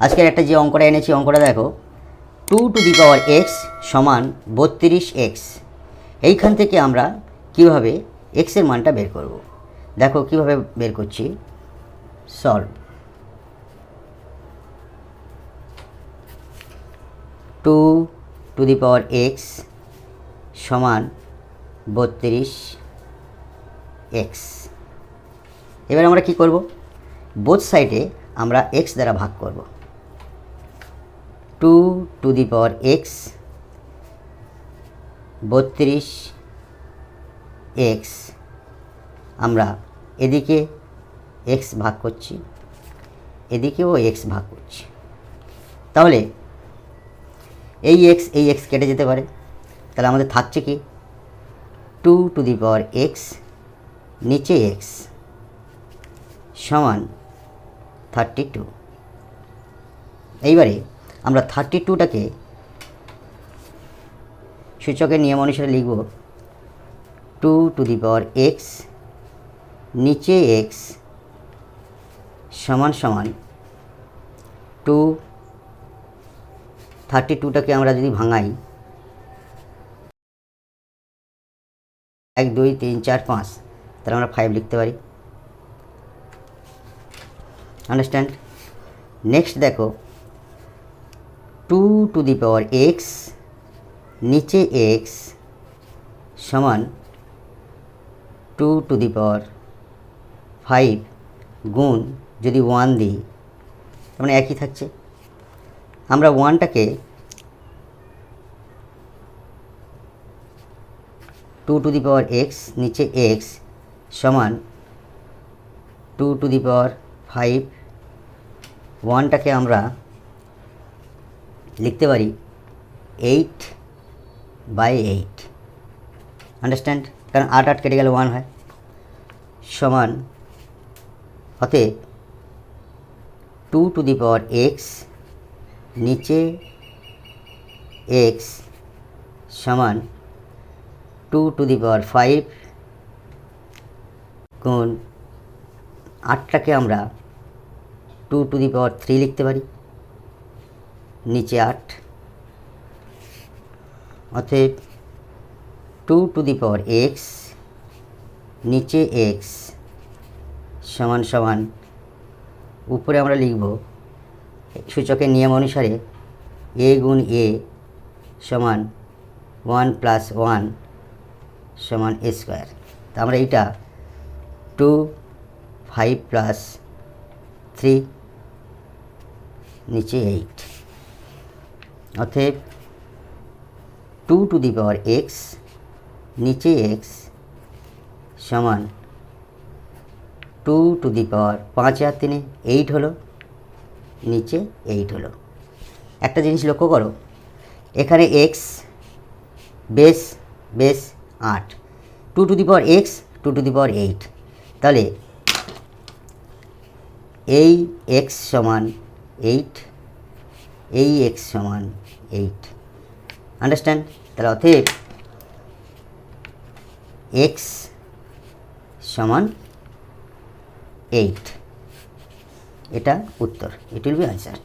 আজকের একটা যে অঙ্কটা এনেছি, অঙ্কটা দেখো। Two to the power x সমান বত্রিশ এক্স এইখান থেকে আমরা কীভাবে এক্সের মানটা বের করব? দেখো কীভাবে বের করছি। Solve two to the power x সমান বত্রিশ এক্স এবার আমরা কি করব? বোথ সাইডে আমরা এক্স দ্বারা ভাগ করব। Two to the power x বত্রিশ এক্স আমরা এদিকে এক্স ভাগ করছি, এদিকেও এক্স ভাগ করছি। তাহলে এই এক্স এই এক্স কেটে যেতে পারে। তাহলে আমাদের থাকছে কি? Two to the power x নিচে এক্স সমান থার্টি টু এইবারে আমরা থার্টি টুটাকে সূচকের নিয়ম অনুসারে লিখব two to the power x নিচে এক্স সমান সমান টু থার্টি টুটাকে আমরা যদি ভাঙাই এক, দুই, তিন, চার, পাঁচ, তাহলে আমরা ফাইভ লিখতে পারি। আন্ডারস্ট্যান্ড নেক্সট দেখো two to the power x নিচে এক্স সমান two to the power five গুণ যদি ওয়ান দিই, তার মানে একই থাকছে। আমরা ওয়ানটাকে two to the power x নিচে এক্স সমান two to the power five ওয়ানটাকে আমরা লিখতে পারি এইট বাই এইট আন্ডারস্ট্যান্ড কারণ আট আট কেটে গেলে ওয়ান হয়। সমান অতএব two to the power x নিচে এক্স সমান two to the power five গুণ আটটাকে আমরা two to the power three লিখতে পারি। নিচে আট। অতএব two to the power x নিচে এক্স সমান সমান, উপরে আমরা লিখব সূচকের নিয়ম অনুসারে এ গুণ এ সমান ওয়ান প্লাস ওয়ান সমান এ স্কোয়ার তা আমরা এইটা টু ফাইভ প্লাস থ্রি নিচে এইট অতএব two to the power x, নিচে এক্স সমান টু টু দি পাওয়ার পাঁচ আর তিনে এইট হলো, নিচে এইট হলো। একটা জিনিস লক্ষ্য করো, এখানে এক্স বেস বেস আট। Two to the power x, two to the power eight. তাহলে এই এক্স সমান এইট এই এক্স সমান এইট আন্ডারস্ট্যান্ড তাহলে অতএব এক্স সমান এইট এটা উত্তর। It will be answer